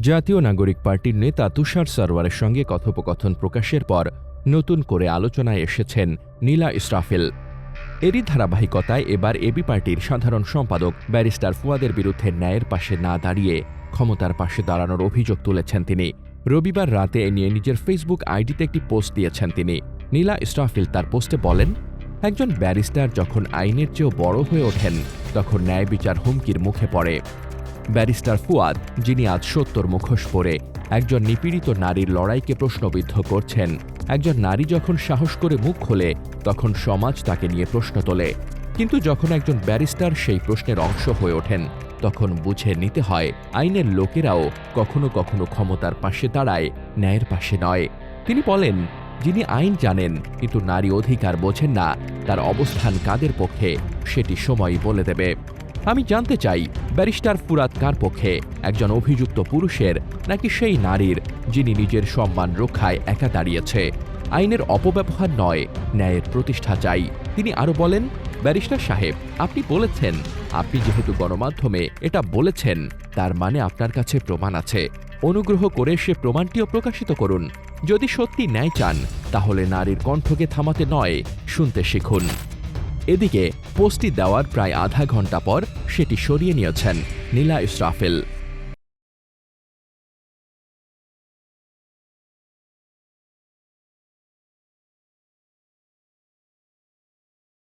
জাতীয় নাগরিক পার্টির নেতা তুষার সরওয়ারের সঙ্গে কথোপকথন প্রকাশের পর নতুন করে আলোচনায় এসেছেন নীলা ইসরাফিল। এরই ধারাবাহিকতায় এবার এবি পার্টির সাধারণ সম্পাদক ব্যারিস্টার ফুয়াদের বিরুদ্ধে ন্যায়ের পাশে না দাঁড়িয়ে ক্ষমতার পাশে দাঁড়ানোর অভিযোগ তুলেছেন তিনি। রবিবার রাতে এ নিয়ে নিজের ফেসবুক আইডিতে একটি পোস্ট দিয়েছেন তিনি। নীলা ইসরাফিল তার পোস্টে বলেন, একজন ব্যারিস্টার যখন আইনের চেয়েও বড় হয়ে ওঠেন, তখন ন্যায় বিচার হুমকির মুখে পড়ে। ব্যারিস্টার ফুয়াদ, যিনি আজ সত্তর মুখোশ পরে, একজন নিপীড়িত নারীর লড়াইকে প্রশ্নবিদ্ধ করছেন। একজন নারী যখন সাহস করে মুখ খোলে, তখন সমাজ তাকে নিয়ে প্রশ্ন তোলে। কিন্তু যখন একজন ব্যারিস্টার সেই প্রশ্নের অংশ হয়ে ওঠেন, তখন বুঝে নিতে হয়, আইনের লোকেরাও কখনো কখনো ক্ষমতার পাশে দাঁড়ায়, ন্যায়ের পাশে নয়। তিনি বলেন, যিনি আইন জানেন, কিন্তু নারী অধিকার বোঝেন না, তার অবস্থান কাদের পক্ষে, সেটি সময়ই বলে দেবে। আমি জানতে চাই, ব্যারিস্টার ফুরাত কার পক্ষে? একজন অভিযুক্ত পুরুষের নাকি সেই নারীর, যিনি নিজের সম্মান রক্ষায় একা দাঁড়িয়েছে? আইনের অপব্যবহার নয়, ন্যায়ের প্রতিষ্ঠা চাই। তিনি আরও বলেন, ব্যারিস্টার সাহেব, আপনি বলেছেন, আপনি যেহেতু গণমাধ্যমে এটা বলেছেন, তার মানে আপনার কাছে প্রমাণ আছে। অনুগ্রহ করে সে প্রমাণটিও প্রকাশিত করুন। যদি সত্যি ন্যায় চান, তাহলে নারীর কণ্ঠকে থামাতে নয়, শুনতে শিখুন। এদিকে পোস্টটি দেওয়ার প্রায় আধা ঘণ্টা পর সেটি সরিয়ে নিয়েছেন নীলা ইসরাফিল।